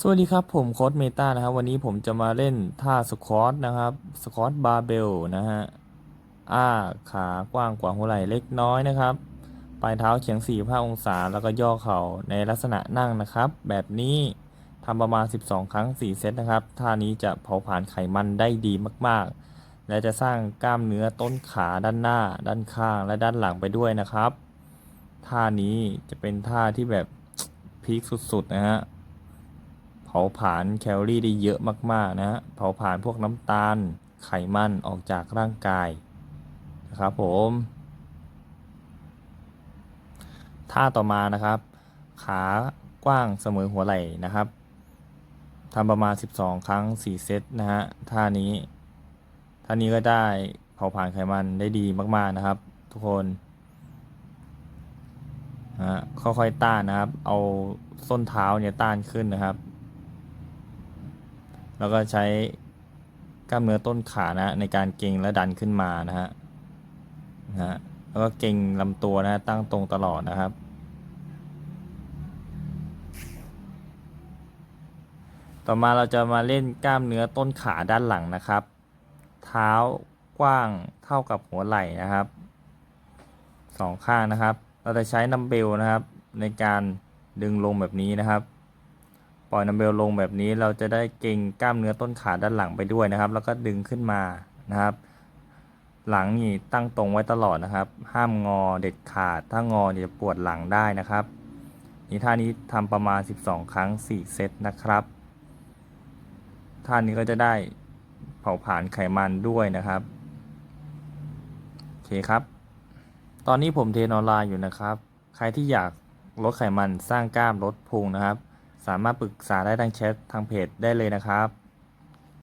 สวัสดีครับผมโค้ดเมตานะครับ วันนี้ผมจะมาเล่นท่าสควอตนะครับสควอตบาร์เบลนะฮะอ้าขากว้างกว่าหัวไหล่เล็กน้อยนะครับ ปลายเท้าเฉียง 45 องศา แล้วก็ย่อเข่าในลักษณะนั่งนะครับ แบบนี้ทำประมาณ 12 ครั้ง 4 เซตนะครับ ท่านี้จะเผาผลาญไขมันได้ดีมากๆ และจะสร้างกล้ามเนื้อต้นขาด้านหน้า ด้านข้าง และด้านหลังไปด้วยนะครับ ท่านี้จะเป็นท่าที่แบบพีคสุดๆนะฮะ ผาผลาญแคลอรี่ได้เยอะมาก ๆ นะฮะเผาผลาญพวกน้ำตาลไขมันออกจากร่างกายนะครับผมท่าต่อมานะครับ ขากว้างเสมอหัวไหล่นะครับทำประมาณ 12 ครั้ง 4 เซตนะฮะท่านี้ท่านี้ก็ได้เผาผลาญไขมันได้ดีมาก ๆนะครับ ทุกคนนะฮะค่อยๆต้านนะครับ เอาส้นเท้าเนี่ยต้านขึ้นนะครับ แล้วก็ใช้กล้ามเนื้อต้นขานะในการเก่งและดันขึ้นมานะฮะนะฮะแล้วก็เก่งลำตัวนะตั้งตรงตลอดนะครับ ต่อมาเราจะมาเล่นกล้ามเนื้อต้นขาด้านหลังนะครับ เท้ากว้างเท่ากับหัวไหล่นะครับสองข้างนะครับ เราจะใช้นัมเบลนะครับ ในการดึงลงแบบนี้นะครับ ปล่อยนัมเบลลงแบบนี้เราจะได้เก่งกล้ามเนื้อต้นขาด้านหลังไปด้วยนะครับ แล้วก็ดึงขึ้นมานะครับ หลังนี่ตั้งตรงไว้ตลอดนะครับ ห้ามงอเด็ดขาด ถ้างอจะปวดหลังได้นะครับนี่ท่านี้ทำประมาณ 12 ครั้ง 4 เซตนะครับ ท่านี้ก็จะได้เผาผลาญไขมันด้วยนะครับโอเคครับ ตอนนี้ผมเทรนออนไลน์อยู่นะครับ ใครที่อยากลดไขมันสร้างกล้ามลดพุงนะครับ สามารถปรึกษาได้ทางแชททางเพจได้เลยนะครับ